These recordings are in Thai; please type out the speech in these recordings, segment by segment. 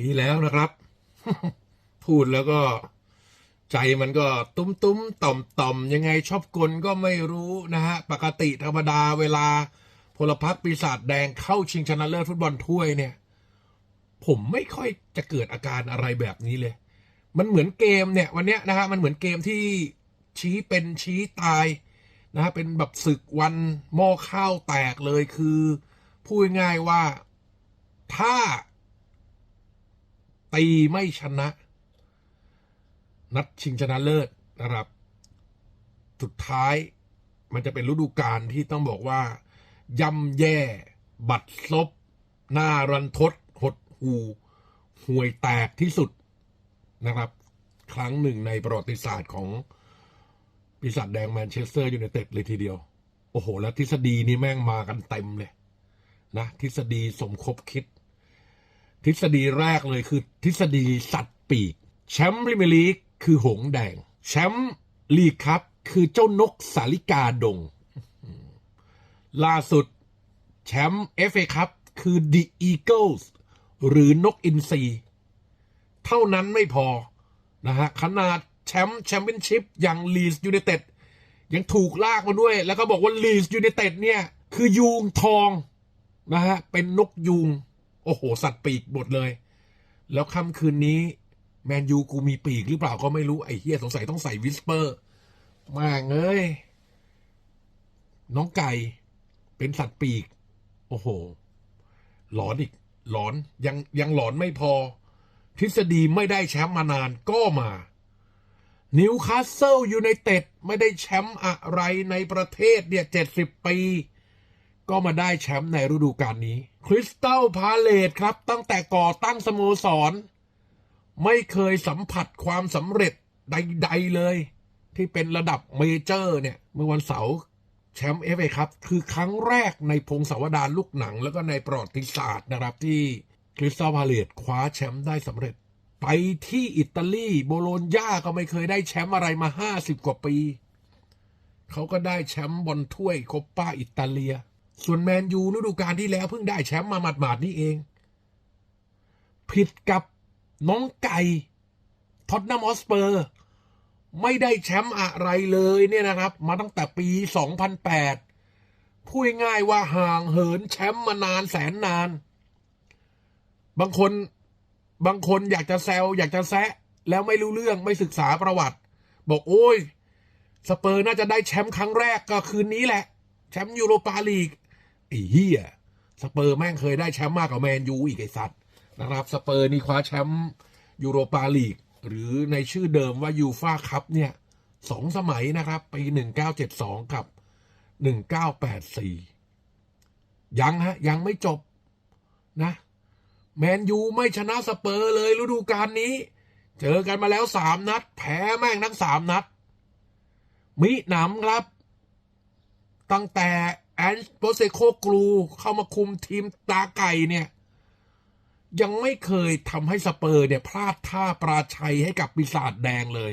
นี้แล้วนะครับ พูดแล้วก็ใจมันก็ตุ้มตุ้มต่อมต่อมยังไงชอบกลก็ไม่รู้นะฮะ ปกติธรรมดาเวลาพลพรรคปีศาจแดงเข้าชิงชนะเลิศฟุตบอลถ้วยเนี่ย ผมไม่ค่อยจะเกิดอาการอะไรแบบนี้เลย มันเหมือนเกมเนี่ย วันเนี้ยนะฮะมันเหมือนเกมที่ชี้เป็นชี้ตายนะฮะเป็นแบบศึกวันหม้อข้าวแตกเลยคือพูดง่ายว่าถ้า ตีไม่ชนะ นัดชิงชนะเลิศนะครับ สุดท้ายมันจะเป็นฤดูกาลที่ต้องบอกว่า ย่ำแย่ บัดซบ หน้ารันทด หดหูห่วยแตกที่สุดนะครับ ครั้งหนึ่งในประวัติศาสตร์ของปีศาจแดงแมนเชสเตอร์ยูไนเต็ดเลยทีเดียว โอ้โห แล้วทฤษฎีนี่แม่งมากันเต็มเลยนะ ทฤษฎีสมคบคิด ทฤษฎีแรกเลยคือ ทฤษฎีสัตว์ปีก แชมป์พรีเมียร์ลีกคือหงแดง แชมป์ลีกครับคือเจ้านกสาลิกาดง ล่าสุด แชมป์เอฟเอคัพคือ The Eagles หรือนกอินทรีเท่านั้นไม่พอ นะฮะ ขนาดแชมป์แชมเปี้ยนชิพอย่างลีสยูไนเต็ดยังถูกลากมาด้วย แล้วก็บอกว่าลีสยูไนเต็ดเนี่ย คือยูงทอง นะฮะ เป็นนกยูง โอ้โห สัตว์ปีกหมดเลย แล้วค่ำคืนนี้ แมนยูกูมีปีกหรือเปล่าก็ไม่รู้ ไอ้เฮียสงสัยต้องใส่วิสเปอร์ มาเงยน้องไก่เป็นสัตว์ปีก โอ้โห หลอนอีก หลอนยังยังหลอนไม่พอ ทฤษฎีไม่ได้แชมป์มานานก็มานิวคาสเซิลยูไนเต็ดไม่ได้แชมป์อะไรในประเทศเนี่ยเจ็ดสิบปี ก็มาได้แชมป์ในฤดูกาลนี้คริสตัลพาเลตครับ ตั้งแต่ก่อตั้งสโมสร ไม่เคยสัมผัสความสำเร็จใด ๆ เลย ที่เป็นระดับเมเจอร์เนี่ย เมื่อวันเสาร์แชมป์เอฟเอครับ คือครั้งแรกในพงศาวดารลูกหนัง แล้วก็ในประวัติศาสตร์นะครับที่คริสตัลพาเลตคว้าแชมป์ได้สำเร็จ ไปที่อิตาลีโบโลญญาก็ไม่เคยได้แชมป์อะไรมาห้าสิบกว่าปี เขาก็ได้แชมป์บอลถ้วยโคปป้าอิตาเลีย ส่วนแมนยูฤดูกาลที่แล้วเพิ่งได้แชมป์มาหมาดๆนี่เอง ผิดกับน้องไก่ท็อตนัมออสเปอร์ ไม่ได้แชมป์อะไรเลยเนี่ยนะครับ มาตั้งแต่ปี 2008 พูดง่ายว่าห่างเหินแชมป์มานานแสนนาน บางคนบางคนอยากจะแซวอยากจะแซะ แล้วไม่รู้เรื่องไม่ศึกษาประวัติ บอกโอ้ย สเปอร์น่าจะได้แชมป์ครั้งแรกก็คืนนี้แหละ แชมป์ยูโรปาลีก อ้เหี้ยสเปอร์แม่งเคยได้แชมป์มากกว่าแมนยูอีกไอ้สัตว์นะครับสเปอร์นี่คว้าแชมป์ยูโรปาลีก หรือในชื่อเดิมว่ายูฟาคัพเนี่ยสองสมัยนะครับ ปี 1972 กับ 1984 ยังฮะ ยังไม่จบนะ แมนยูไม่ชนะสเปอร์เลยฤดูกาลนี้ เจอกันมาแล้วสามนัด แพ้แม่งทั้งสามนัด มิหนำครับ ตั้งแต่ แอนโปเซโคกลูเข้ามาคุมทีมตาไก่เนี่ย ยังไม่เคยทำให้สเปอร์เนี่ย พลาดท่าปราชัยให้กับปีศาจแดงเลย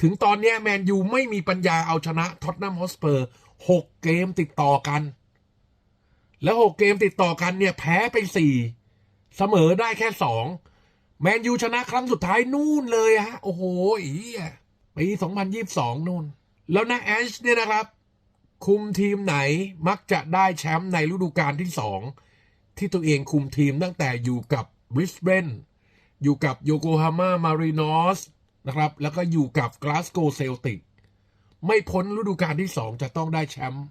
ถึงตอนนี้แมนยูไม่มีปัญญาเอาชนะท็อตแนมฮอสเปอร์หกเกมติดต่อกัน แล้วหกเกมติดต่อกันเนี่ย แพ้ไปสี่เสมอได้แค่สองแมนยูชนะครั้งสุดท้ายนู่นเลยฮะ โอ้โหอีปีสองพันยี่สิบสองนู่น แล้วนะแอชเนี่ยนะครับ คุมทีมไหนมักจะได้แชมป์ในฤดูกาลที่สองที่ตัวเองคุมทีมตั้งแต่อยู่กับบริสเบนอยู่กับโยโกฮาม่ามารีนอสนะครับแล้วก็อยู่กับกลาสโกเซลติกไม่พ้นฤดูกาลที่สองจะต้องได้แชมป์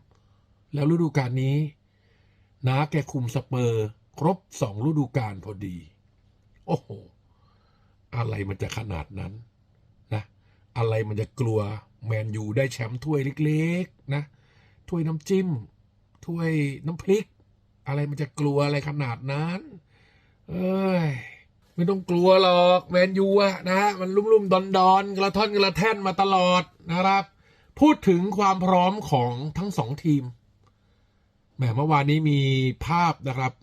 แล้วฤดูกาลนี้นาแกคุมสเปอร์ ครบสองฤดูกาลพอดี โอ้โห อะไรมันจะขนาดนั้นนะ อะไรมันจะกลัวแมนยูได้แชมป์ถ้วยเล็ก ๆ นะ ถ้วยน้ำจิ้มถ้วยน้ำพริก อะไรมันจะกลัวอะไรขนาดนั้น เอ้ยไม่ต้องกลัวหรอกแมนยูอะนะมันลุ่มๆดอนๆกระท่อนกระแท่นมาตลอดนะครับ พูดถึงความพร้อมของทั้งสองทีมแหมเมื่อวานนี้มีภาพนะครับ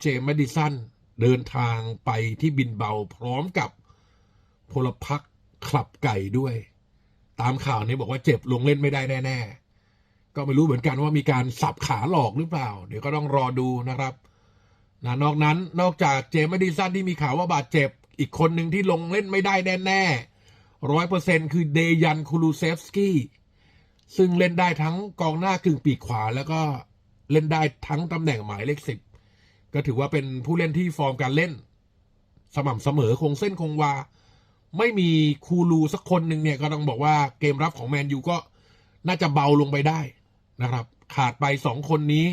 เจมส์แมดดิสันเดินทางไปที่บินเบาพร้อมกับพลพรรคคลับไก่ด้วย ตามข่าวนี้บอกว่าเจ็บลงเล่นไม่ได้แน่ ๆ ก็ไม่รู้เหมือนกันว่ามีการสับขาหลอกหรือเปล่า เดี๋ยวก็ต้องรอดูนะครับนะนอกนั้นนอกจากเจมส์แมดิสันที่มีข่าวว่าบาดเจ็บ อีกคนหนึ่งที่ลงเล่นไม่ได้แน่ๆร้อยเปอร์เซ็นคือเดยันคูลูเซฟสกี้ซึ่งเล่นได้ทั้งกองหน้ากึ่งปีกขวา แล้วก็เล่นได้ทั้งตำแหน่งหมายเลขสิบก็ถือว่าเป็นผู้เล่นที่ฟอร์มการเล่น สม่ำเสมอคงเส้นคงวา ไม่มีคูลูสักคนหนึ่งเนี่ยก็ต้องบอกว่าเกมรับของแมนยูก็น่าจะเบาลงไปได้ นะครับ ขาดไปสองคนนี้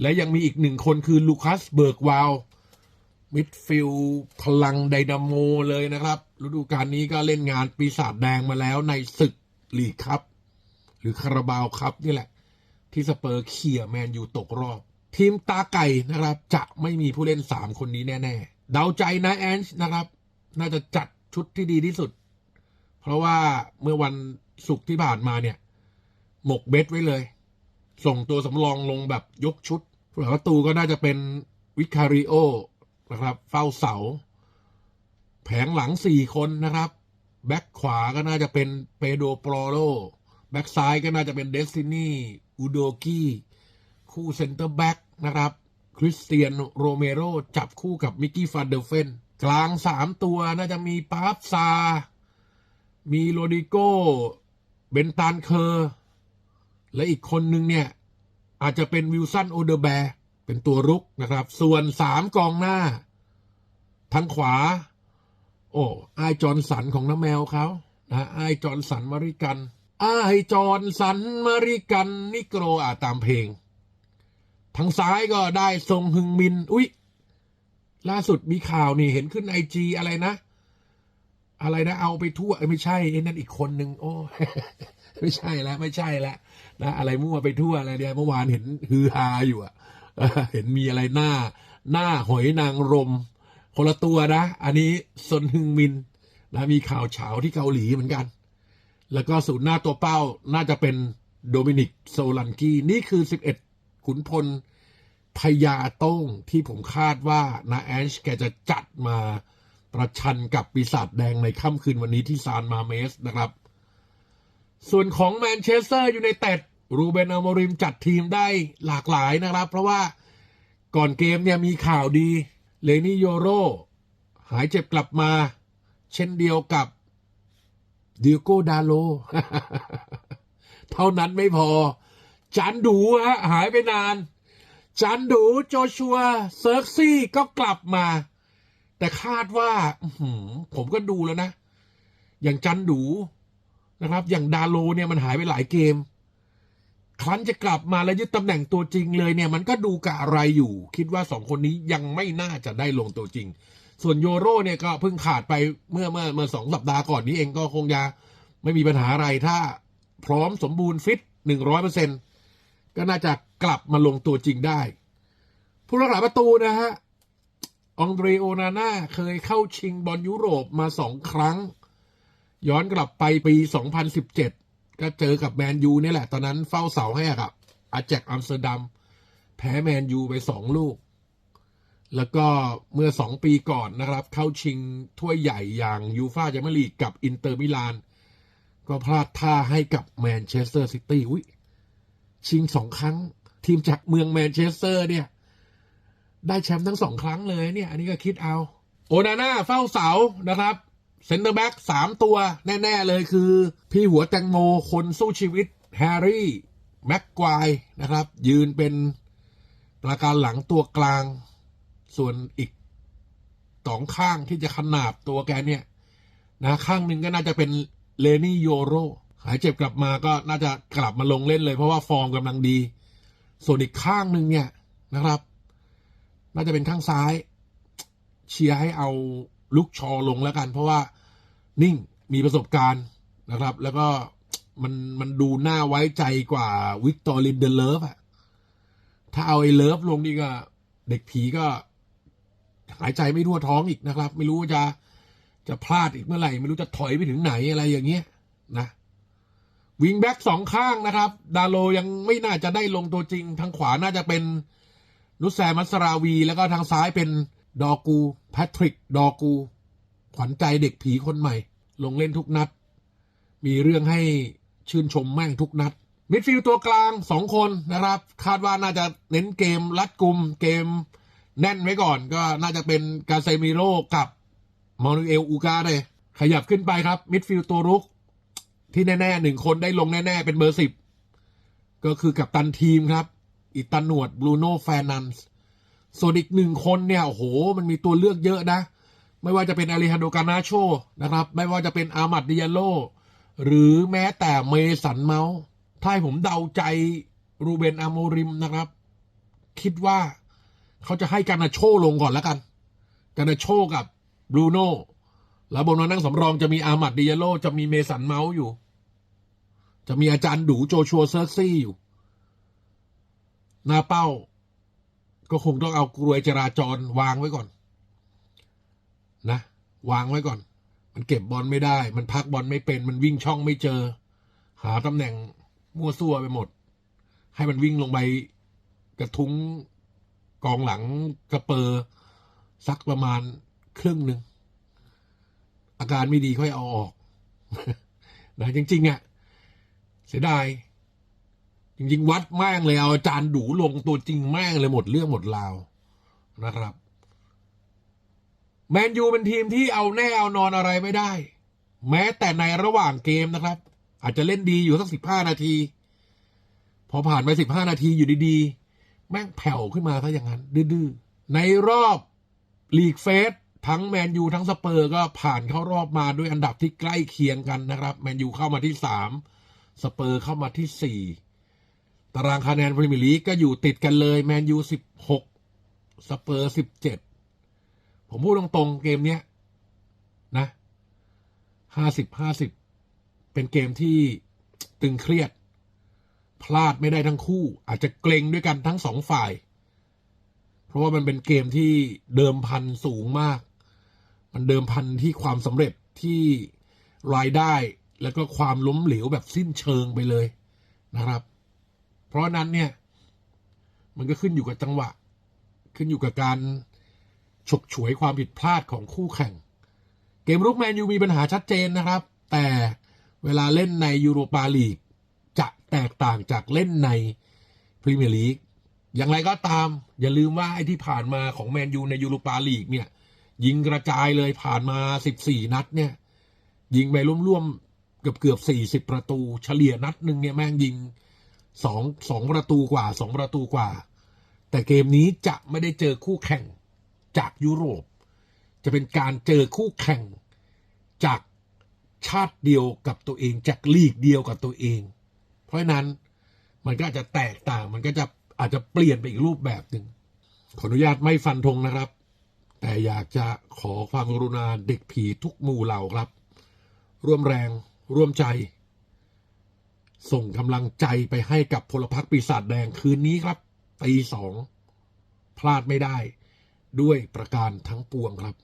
และยังมีอีกหนึ่งคนคือลูคัสเบิร์กวาลมิดฟิลพลังไดนาโมเลยนะครับฤดูกาลนี้ก็เล่นงานปีศาจแดงมาแล้วในศึกลีกครับ หรือคาราบาวครับนี่แหละ ที่สเปอร์เขี่ยแมนยูตกรอบ ทีมตาไก่นะครับ จะไม่มีผู้เล่น 3 คนนี้แน่ ๆ เดาใจนะแอนช์นะครับ น่าจะจัดชุดที่ดีที่สุด เพราะว่าเมื่อวันศุกร์ที่ผ่านมาเนี่ย หมกเบ็ดไว้เลย ส่งตัวสำรองลงแบบยกชุดผู้รักประตูก็น่าจะเป็นวิคาริโอนะครับ เฝ้าเสา แผงหลังสี่คนนะครับ แบ็คขวาก็น่าจะเป็นเปโดโปรโลแบ็คซ้ายก็น่าจะเป็นเดสตินีอูโดกี้คู่เซนเตอร์แบ็กนะครับ คริสเตียนโรเมโรจับคู่กับมิกกี้ฟานเดอร์เฟน กลางสามตัวน่าจะมีปาฟซา มีโรดิโก เบนตานเคอร์ และอีกคนนึงเนี่ย อาจจะเป็นวิลสันโอเดอร์แบร์เป็นตัวรุกนะครับ ส่วนสามกองหน้า ทางขวา โอ้ไอจอนสันของน้าแมวเขานะไอจอนสันมาริกันไอจอนสันมาริกันนิโกรอะตามเพลง ทางซ้ายก็ได้ทรงฮึงมิน อุ๊ย ล่าสุดมีข่าวนี่เห็นขึ้นไอจีอะไรนะ อะไรนะเอาไปทั่วไม่ใช่ไอ้นั่นอีกคนนึงโอ้ไม่ใช่แล้วไม่ใช่แล้วนะอะไรมั่วไปทั่วอะไรเนี่ยเมื่อวานเห็นฮือฮาอยู่อะเห็นมีอะไรหน้า หน้าหอยนางรม คนละตัวนะ อันนี้ซนฮึงมินนะมีข่าวเฉาที่เกาหลีเหมือนกัน แล้วก็ศูนหน้าตัวเป้าน่าจะเป็นโดมินิกโซลันกี้นี่คือ 11 ขุนพลพญาโต้งที่ผมคาดว่านาแอนช์แกจะจัดมา ประชันกับปีศาจแดงในค่ำคืนวันนี้ที่ซานมาเมสนะครับ ส่วนของแมนเชสเตอร์ยูไนเต็ดรูเบนอโมริมจัดทีมได้หลากหลายนะครับ เพราะว่าก่อนเกมเนี่ยมีข่าวดีเลนี่โยโรหายเจ็บกลับมา เช่นเดียวกับดิโกดาโล เท่านั้นไม่พอ จันดูฮะหายไปนาน จันดูโจชัวเซิร์กซี่ก็กลับมา แต่คาดว่าอืผมก็ดูแล้วนะ อย่างจันดูนะครับ อย่างดาโลเนี่ยมันหายไปหลายเกม ครั้นจะกลับมาแล้วยึดตำแหน่งตัวจริงเลยเนี่ย มันก็ดูกะอะไรอยู่ คิดว่าสองคนนี้ยังไม่น่าจะได้ลงตัวจริง ส่วนโยโรเนี่ยก็เพิ่งขาดไปเมื่อเมื่อเมื่อสองสัปดาห์ก่อนนี้เองก็คงจะไม่มีปัญหาอะไรถ้าพร้อมสมบูรณ์ฟิตหนึ่งร้อยเปอร์เซ็นก็น่าจะกลับมาลงตัวจริงได้ ผู้รักษาประตูนะฮะ องเดรโอนาน่าเคยเข้าชิงบอลยุโรปมาสองครั้ง ย้อนกลับไปปี 2017 ก็เจอกับแมนยูนี่แหละ ตอนนั้นเฝ้าเสาให้กับอาแจกอัมสเตอร์ดัม แพ้แมนยูไปสองลูก แล้วก็เมื่อสองปีก่อนนะครับ เข้าชิงถ้วยใหญ่อย่างยูฟาแชมเปี้ยนลีกกับอินเตอร์มิลาน ก็พลาดท่าให้กับแมนเชสเตอร์ซิตี้อุ้ยชิงสองครั้ง ทีมจากเมืองแมนเชสเตอร์เนี่ย ได้แชมป์ทั้งสองครั้งเลยเนี่ย อันนี้ก็คิดเอา โอนาน่าเฝ้าเสานะครับเซนเตอร์แบ็กสามตัวแน่ ๆ เลยคือ พี่หัวแตงโมคนสู้ชีวิต แฮร์รี่ แม็กควายนะครับ ยืนเป็นประการหลังตัวกลาง ส่วนอีกสองข้างที่จะขนาบตัวแกเนี่ย นะข้างหนึ่งก็น่าจะเป็นเลนี่โยโรหายเจ็บกลับมาก็น่าจะกลับมาลงเล่นเลยเพราะว่าฟอร์มกำลังดี ส่วนอีกข้างหนึ่งเนี่ยนะครับ น่าจะเป็นข้างซ้าย เชียร์ให้เอาลุกชอลงแล้วกัน เพราะว่านิ่งมีประสบการณ์นะครับ แล้วก็มันมันดูน่าไว้ใจกว่าวิกตอรินเดเลิฟอะถ้าเอาไอ้เลิฟลงนี่ก็ เด็กผีก็ หายใจไม่ทั่วท้องอีกนะครับ ไม่รู้ว่าจะจะพลาดอีกเมื่อไหร่ ไม่รู้จะถอยไปถึงไหนอะไรอย่างเงี้ยนะวิงแบ็กสองข้างนะครับ ดาโลยังไม่น่าจะได้ลงตัวจริงทางขวาน่าจะเป็น นุสแซมัสราวี แล้วก็ทางซ้ายเป็นดอกูแพทริก ดอกู ขวัญใจเด็กผีคนใหม่ ลงเล่นทุกนัด มีเรื่องให้ชื่นชมแม่งทุกนัด มิดฟิลด์ตัวกลางสองคนนะครับ คาดว่าน่าจะเน้นเกมรัดกุมเกมแน่นไว้ก่อน ก็น่าจะเป็นกาเซมิโร่กับมอนูเอลอูกาเลยขยับขึ้นไปครับ มิดฟิลด์ตัวรุก ที่แน่ๆหนึ่งคนได้ลงแน่ ๆ เป็นเบอร์สิบก็คือกับตันทีมครับ อิตาหนวดบรูโน่แฟนันส์ส่วนอีกหนึ่งคนเนี่ยโอ้โห มันมีตัวเลือกเยอะนะ ไม่ว่าจะเป็นอาริฮันโดกานาโชนะครับ ไม่ว่าจะเป็นอามัดดิยาโล หรือแม้แต่เมสันเมาส์ถ้าให้ผมเดาใจรูเบนอาโมริมนะครับ คิดว่าเขาจะให้กานาโชลงก่อนแล้วกัน กานาโชกับบรูโน่แล้วบนนั้นนั่งสำรองจะมีอามัดดิยาโล จะมีเมสันเมาส์อยู่ จะมีอาจารย์ดูโจชัวเซอร์ซี่อยู่ หน้าเป้า ก็คงต้องเอากรวยจราจรวางไว้ก่อน นะ วางไว้ก่อน มันเก็บบอลไม่ได้ มันพักบอลไม่เป็น มันวิ่งช่องไม่เจอ หาตำแหน่งมั่วซั่วไปหมด ให้มันวิ่งลงไปกระทุ้งกองหลังกระเปอร์สักประมาณครึ่งหนึ่งอาการไม่ดีค่อยเอาออกนะจริงๆอะ เสียดาย จริงๆ วัดแม่งเลยเอาอาจารย์ดูลงตัวจริงแม่งเลยหมดเรื่องหมดราวนะครับ แมนยูเป็นทีมที่เอาแน่เอานอนอะไรไม่ได้ แม้แต่ในระหว่างเกมนะครับ อาจจะเล่นดีอยู่สักสิบห้านาที พอผ่านไปสิบห้านาทีอยู่ดีๆ แม่งแผ่วขึ้นมาซะอย่างนั้น ดื้อๆ ในรอบลีกเฟสทั้งแมนยูทั้งสเปอร์ก็ผ่านเข้ารอบมาด้วยอันดับที่ใกล้เคียงกันนะครับ แมนยูเข้ามาที่สามสเปอร์เข้ามาที่สี่ ตารางคะแนนพรีเมียร์ลีกก็อยู่ติดกันเลยแมนยูสิบหกสเปอร์สิบเจ็ดผมพูดตรงๆ เกมเนี้ย นะห้าสิบห้าสิบเป็นเกมที่ตึงเครียด พลาดไม่ได้ทั้งคู่ อาจจะเกรงด้วยกันทั้งสองฝ่าย เพราะว่ามันเป็นเกมที่เดิมพันสูงมาก มันเดิมพันที่ความสำเร็จที่รายได้แล้วก็ความล้มเหลวแบบสิ้นเชิงไปเลยนะครับ เพราะนั้นเนี่ย มันก็ขึ้นอยู่กับจังหวะ ขึ้นอยู่กับการฉกฉวยความผิดพลาดของคู่แข่ง เกมรุกแมนยูมีปัญหาชัดเจนนะครับ แต่เวลาเล่นในยูโรปาลีกจะแตกต่างจากเล่นในพรีเมียร์ลีกอย่างไรก็ตาม อย่าลืมว่าไอ้ที่ผ่านมาของแมนยูในยูโรปาลีกเนี่ย ยิงกระจายเลยผ่านมา 14 นัดเนี่ย ยิงไปร่วมๆเกือบเกือบ40 ประตู เฉลี่ยนัดหนึ่งเนี่ยแม่งยิง สองสองประตูกว่าสองประตูกว่า แต่เกมนี้จะไม่ได้เจอคู่แข่งจากยุโรป จะเป็นการเจอคู่แข่งจากชาติเดียวกับตัวเอง จากลีกเดียวกับตัวเอง เพราะฉะนั้นมันก็อาจจะแตกต่าง มันก็จะอาจจะเปลี่ยนไปอีกรูปแบบหนึ่งขออนุญาตไม่ฟันธงนะครับ แต่อยากจะขอความกรุณาเด็กผีทุกหมู่เหล่าครับ ร่วมแรงร่วมใจ ส่งกำลังใจไปให้กับพลพรรคปีศาจแดงคืนนี้ครับตีสองพลาดไม่ได้ ด้วยประการทั้งปวงครับ